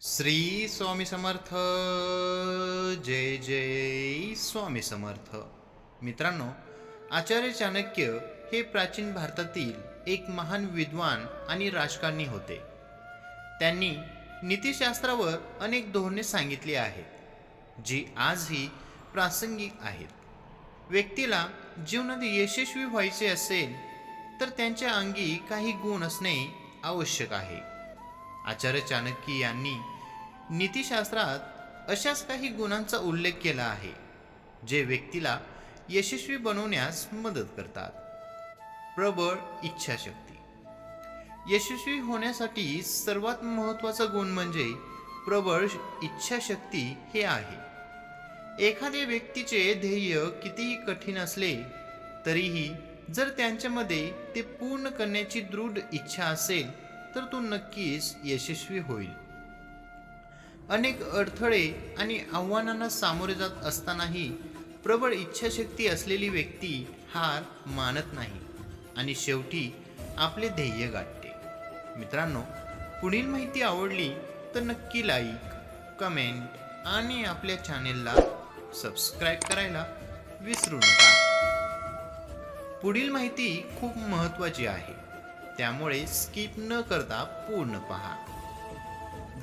श्री स्वामी समर्थ जय जय स्वामी समर्थ. मित्रांनो आचार्य चाणक्य हे प्राचीन भारतातील एक महान विद्वान आणि राजकारणी होते. त्यांनी नीतिशास्त्रावर अनेक धोरणे सांगितली आहेत जी आजही प्रासंगिक आहेत. व्यक्तीला जीवनात यशस्वी व्हायचे असेल तर त्यांच्या अंगी काही गुण असणे आवश्यक आहे. आचार्य चाणक्य यांनी नीतिशास्त्रात अशाच काही गुणांचा उल्लेख केला आहे जे व्यक्तीला यशस्वी बनवण्यास मदत करतात. प्रबळ इच्छाशक्ती. यशस्वी होण्यासाठी सर्वात महत्त्वाचा गुण म्हणजे प्रबळ इच्छाशक्ती हे आहे. एखाद्या व्यक्तीचे ध्येय कितीही कठीण असले तरीही जर त्यांच्यामध्ये ते पूर्ण करण्याची दृढ इच्छा असेल तर तो नक्कीच यशस्वी होईल. अनेक अडथळे आणि आव्हानांना सामोरे जात असतानाही प्रबळ इच्छाशक्ती असलेली व्यक्ती हार मानत नाही आणि शेवटी आपले ध्येय गाठते. मित्रांनो पुढील माहिती आवडली तर नक्की लाईक कमेंट आणि आपल्या चॅनेलला सबस्क्राईब करायला विसरू नका. पुढील माहिती खूप महत्त्वाची आहे. त्यामुळे स्किप न करता पूर्ण पहा.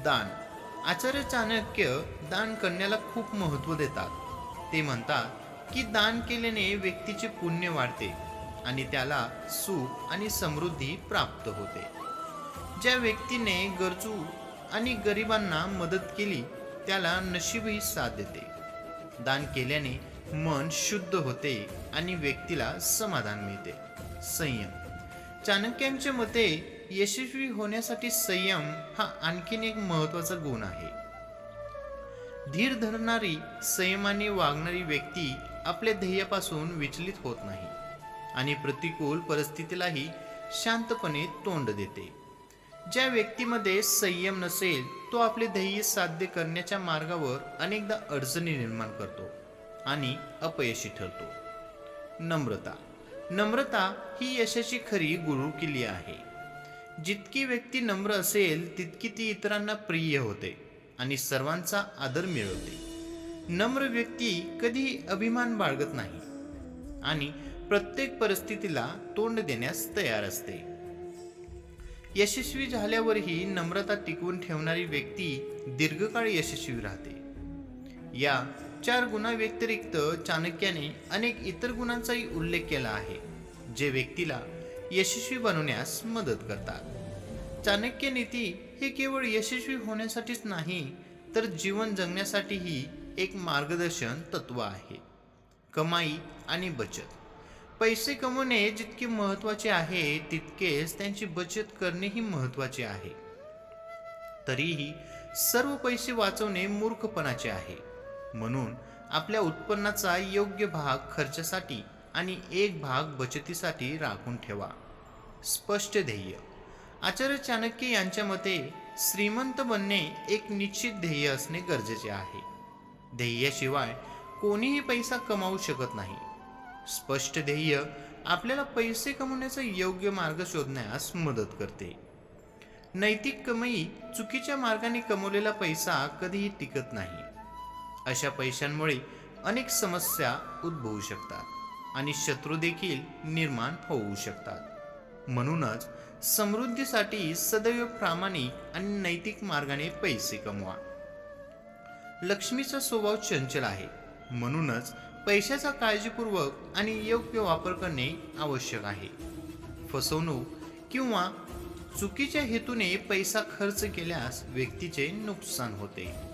दान. आचार्य चाणक्य दान करण्याला खूप महत्त्व देतात. ते म्हणतात की दान केल्याने व्यक्तीचे पुण्य वाढते आणि त्याला सुख आणि समृद्धी प्राप्त होते. ज्या व्यक्तीने गरजू आणि गरिबांना मदत केली त्याला नशीबही साथ देते. दान केल्याने मन शुद्ध होते आणि व्यक्तीला समाधान मिळते. संयम. चाणक्यांच्या मते यशस्वी होण्यासाठी संयम हा आणखीन एक महत्त्वाचा गुण आहे. धीर धरणारी संयमाने वागणारी व्यक्ती आपल्या ध्येयापासून विचलित होत नाही आणि प्रतिकूल परिस्थितीलाही शांतपणे तोंड देते. ज्या व्यक्तीमध्ये संयम नसेल तो आपले ध्येय साध्य करण्याच्या मार्गावर अनेकदा अडचणी निर्माण करतो आणि अपयशी ठरतो. नम्रता नम्रता ही यशाची खरी गुरु किल्ली आहे. जितकी व्यक्ती नम्र असेल तितकी ती इतरांना प्रिय होते आणि सर्वांचा आदर मिळवते. नम्र व्यक्ती कधीही अभिमान बाळगत नाही आणि प्रत्येक परिस्थितीला तोंड देण्यास तयार असते. यशस्वी झाल्यावरही नम्रता टिकवून ठेवणारी व्यक्ती दीर्घकाळ यशस्वी राहते. या चार गुणाव्यतिरिक्त चाणक्याने अनेक इतर गुणांचाही उल्लेख केला आहे जे व्यक्तीला यशस्वी बनवण्यास मदत करतात. चाणक्य नीती हे केवळ यशस्वी होण्यासाठीच नाही तर जीवन जगण्यासाठीही एक मार्गदर्शन तत्व आहे. कमाई आणि बचत. पैसे कमवणे जितके महत्त्वाचे आहे तितकेच त्यांची बचत करणेही महत्त्वाचे आहे. तरीही सर्व पैसे वाचवणे मूर्खपणाचे आहे. म्हणून आपल्या उत्पन्नाचा योग्य भाग खर्चासाठी आणि एक भाग बचतीसाठी राखून ठेवा. स्पष्ट ध्येय. आचार्य चाणक्य यांच्या मते श्रीमंत बनणे एक निश्चित ध्येय असणे गरजेचे आहे. ध्येयाशिवाय कोणीही पैसा कमावू शकत नाही. स्पष्ट ध्येय आपल्याला पैसे कमवण्याचा योग्य मार्ग शोधण्यास मदत करते. नैतिक कमाई चुकीच्या मार्गाने कमवलेला पैसा कधीही टिकत नाही. अशा पैशांमुळे अनेक समस्या उद्भवू शकतात आणि शत्रू देखील निर्माण होऊ शकतात. म्हणूनच समृद्धीसाठी सदैव प्रामाणिक आणि नैतिक मार्गाने पैसे कमवा. लक्ष्मीचा स्वभाव चंचल आहे. म्हणूनच पैशाचा काळजीपूर्वक आणि योग्य वापर करणे आवश्यक आहे. फसवणूक किंवा चुकीच्या हेतूने पैसा खर्च केल्यास व्यक्तीचे नुकसान होते.